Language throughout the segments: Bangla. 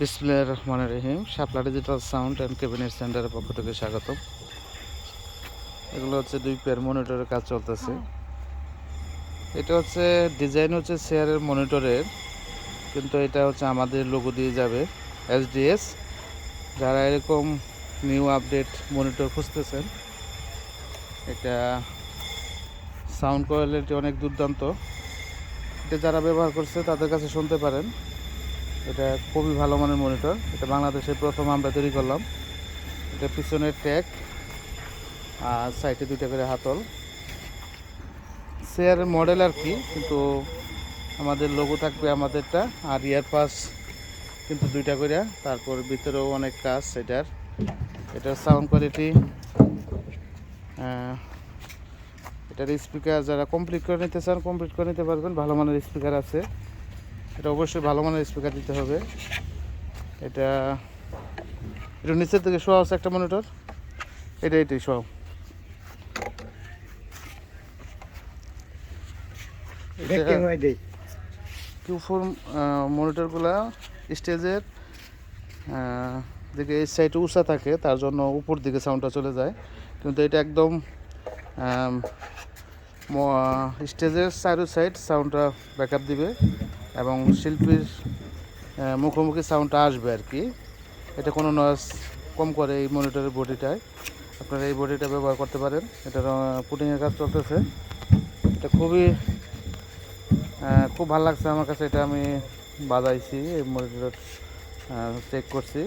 বিসমিল্লাহ রহমান রহিম। Shapla digital sound and cabinet সেন্টারের পক্ষ থেকে স্বাগতম। এগুলো হচ্ছে দুই পেয়ার মনিটরের কাজ চলতেছে। এটা হচ্ছে ডিজাইন হচ্ছে চেয়ারের মনিটরের কিন্তু এটা হচ্ছে আমাদের লোগো দিয়ে যাবে এসডিএস যারা এরকম নিউ আপডেট মনিটর খুঁজতেছেন, এটা সাউন্ড কোয়ালিটি অনেক দুর্দান্ত। এটা যারা ব্যবহার করছে, তাদের কাছে শুনতে পারেন। এটা খুবই ভালো মানের মনিটর এটা বাংলাদেশে প্রথম আমরা তৈরি করলাম। এটা পিছনের ট্যাগ আর সাইডে দুইটা করে হাতল। চেয়ারের মডেল আর কি, কিন্তু আমাদের লোগো থাকবে আমাদেরটা, আর ইয়ার পাস কিন্তু দুইটা করে। তারপর ভিতরেও অনেক কাজ এটার। এটার সাউন্ড কোয়ালিটি এটার স্পিকার যারা কমপ্লিট করে নিতে চান কমপ্লিট করে নিতে পারবেন। ভালো মানের স্পিকার আছে। এটা অবশ্যই ভালো মানের স্পিকার দিতে হবে। এটা এটা নিচের থেকে শোয়া আছে একটা মনিটর এটা এটাই শোয়া কিউ ফোর মনিটরগুলা স্টেজের দিকে এই সাইডে উঁচা থাকে তার জন্য উপর দিকে সাউন্ডটা চলে যায়। কিন্তু এটা একদম স্টেজের সাইড সাইড সাউন্ডটা ব্যাকআপ দিবে। এবং শিল্পীর মুখোমুখি সাউন্ডটা আসবে আর কি। এটা কোনো নয়েজ কম করে এই মনিটরের বডিটায় আপনারা এই বডিটা ব্যবহার করতে পারেন। এটার পুটিংয়ের কাজ চলতেছে। এটা খুবই খুব ভালো লাগছে আমার কাছে। এটা আমি বাজাইছি, এই মনিটর চেক করছি।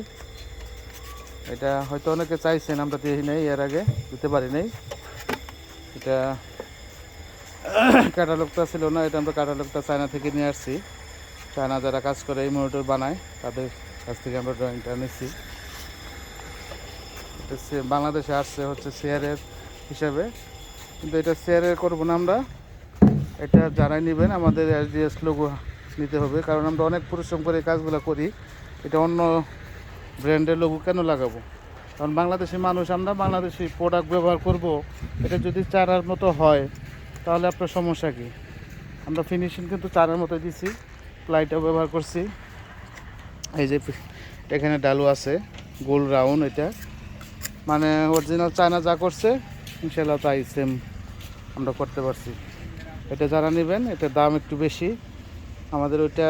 এটা হয়তো অনেকে চাইছেন, আমরা দিই নাই, এর আগে দিতে পারি নাই। এটা ক্যাটালগটা ছিল না, এটা আমরা ক্যাটালগটা চায়না থেকে নিয়ে আসছি। চায়না যারা কাজ করে এই মনিটর বানায়, তাদের কাছ থেকে আমরা ড্রয়িংটা নিচ্ছি। এটা বাংলাদেশে আসছে হচ্ছে শেয়ারের হিসাবে। কিন্তু এটা শেয়ারের করব না আমরা। এটা যারাই নেবেন, আমাদের এসডিএস লোগো নিতে হবে। কারণ আমরা অনেক পরিশ্রম করে এই কাজগুলো করি। এটা অন্য ব্র্যান্ডের লোগো কেন লাগাবো? কারণ বাংলাদেশি মানুষ, আমরা বাংলাদেশি প্রোডাক্ট ব্যবহার করব। এটা যদি চারার মতো হয় তাহলে আপনার সমস্যা কী? আমরা ফিনিশিং কিন্তু চারার মতো দিছি প্লাইটাও ব্যবহার করছি। এই যে এখানে ডালু আছে, গোল রাউন্ড এটা। মানে অরিজিনাল চায়না যা করছে ইনশাল্লাহ তাই সেম আমরা করতে পারছি। এটা যারা নেবেন, এটার দাম একটু বেশি। আমাদের ওইটা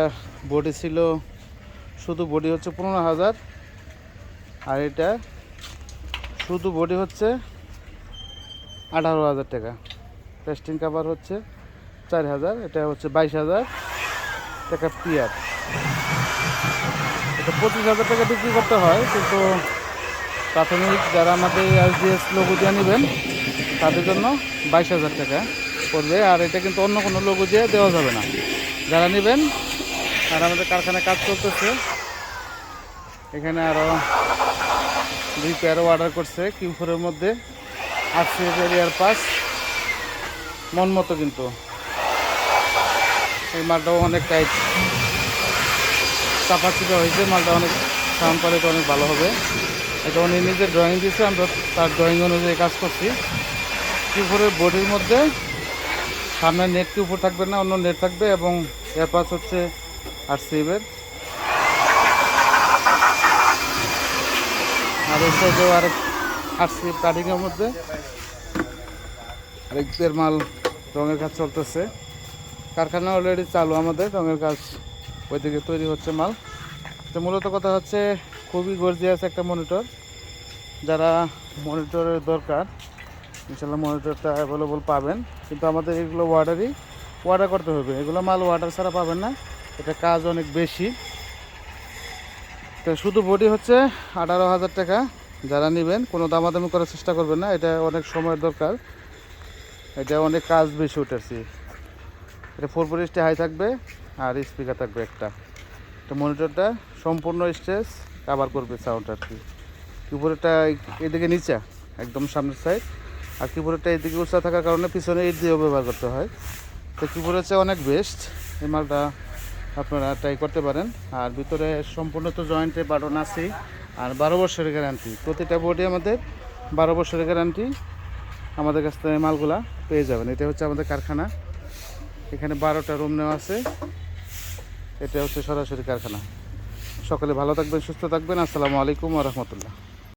বডি ছিল, শুধু বডি হচ্ছে পনেরো হাজার। আর এটা শুধু বডি হচ্ছে আঠারো হাজার টাকা। পেস্টিং কাভার হচ্ছে চার হাজার, এটা হচ্ছে বাইশ হাজার টাকা পিয়ার। এটা পঁচিশ হাজার টাকা বিক্রি করতে হয়, কিন্তু প্রাথমিক যারা আমাদের এসডিএস লোগো দিয়ে নেবেন, তাদের জন্য বাইশ হাজার টাকা পড়বে, আর এটা কিন্তু অন্য কোনো লোগো দিয়ে দেওয়া যাবে না। যারা নেবেন, আর আমাদের কারখানায় কাজ করতেছে এখানে আরও দুই পেয়ারও অর্ডার করছে কিউফোরের মধ্যে আটশো এরিয়ার পাস মন মতো কিন্তু। এই মালটাও অনেক টাইট। চাপা চিপা হয়েছে, মালটা অনেক সাউন্ড কোয়ালিটি অনেক ভালো হবে। এটা উনি নিজে ড্রয়িং দিয়েছে আমরা তার ড্রয়িং অনুযায়ী কাজ করছি। কিউফোরের বডির মধ্যে সামনে নেট কিউফোর থাকবে না, অন্য নেট থাকবে এবং এয়ারপাস হচ্ছে আর সিভের আর এই সাইডেও আর সিভ কাটিংয়ের মধ্যে। আরেক মাল রঙের কাজ চলতেছে। কারখানা অলরেডি চালু আমাদের, রঙের কাজ ওইদিকে তৈরি হচ্ছে মাল। তো মূলত কথা হচ্ছে, খুবই গর্জিয়াস একটা মনিটর যারা মনিটরের দরকার ইনশাল্লাহ মনিটরটা অ্যাভেলেবল পাবেন। কিন্তু আমাদের এগুলো ওয়ার্ডারই ওয়ার্ডার করতে হবে। এগুলো মাল অর্ডার ছাড়া পাবেন না। এটা কাজ অনেক বেশি। তো শুধু বডি হচ্ছে আঠারো হাজার টাকা। যারা নেবেন, কোনো দামাদামি করার চেষ্টা করবেন না। এটা অনেক সময়ের দরকার। এটা অনেক কাজ বেশি উঠেছি। এটা ফোর পরিশটি হাই থাকবে আর স্পিকার থাকবে একটা। তো মনিটরটা সম্পূর্ণ স্টেজ কাভার করবে সাউন্ড আর কি। কিবোর্ডটা এদিকে নিচা, একদম সামনের সাইড আর কিবোর্ডটা এদিকে উঁচা থাকার কারণে পিছনে এই দিয়েও ব্যবহার করতে হয়। তো কিবোর্ড হচ্ছে অনেক বেস্ট এই মালটা আপনারা ট্রাই করতে পারেন। আর ভিতরে সম্পূর্ণ তো জয়েন্টে বাটন আছেই। আর বারো বছরের গ্যারান্টি প্রতিটা বোর্ডে আমাদের বারো বছরের গ্যারান্টি আমাদের কাছ থেকে মালগুলা পেয়ে যাবেন। এটা হচ্ছে আমাদের কারখানা। এখানে বারোটা রুম নেওয়া আছে। এটা হচ্ছে সরাসরি কারখানা। সকলে ভালো থাকবেন, সুস্থ থাকবেন। আসসালামু আলাইকুম রহমতুল্লাহ।